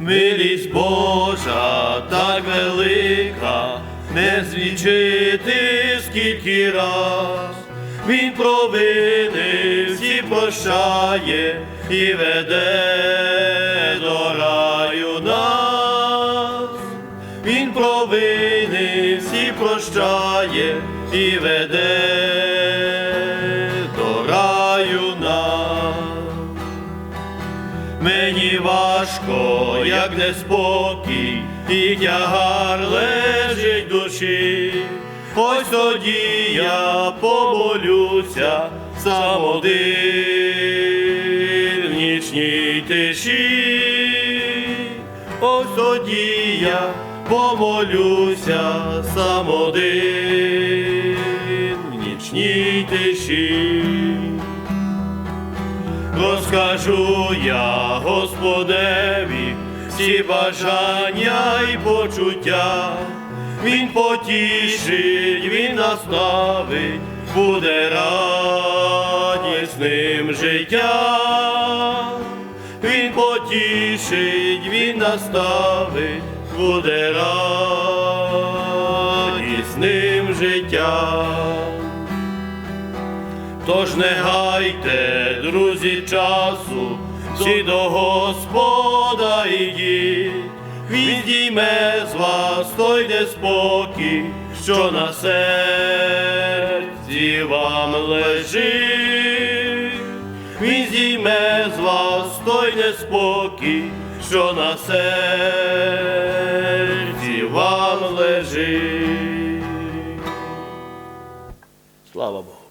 Милість Божа так велика, не злічити скільки раз. Він провини всі прощає і веде до раю нас. Він провини всі прощає і веде Мені важко, як неспокій, і тягар лежить душі. Ось тоді я помолюся сам один в нічній тиші. Ось тоді я помолюся сам один в нічній тиші. Розкажу я Господеві всі бажання і почуття. Він потішить, він наставить, буде радісним життя. Він потішить, він наставить, буде радісним життя. Тож не гайте, друзі, часу, всі до Господа йдіть, Він дійме з вас той неспокій, що на серці вам лежить. Він здійме з вас той неспокій, що на серці вам лежить. Слава Богу.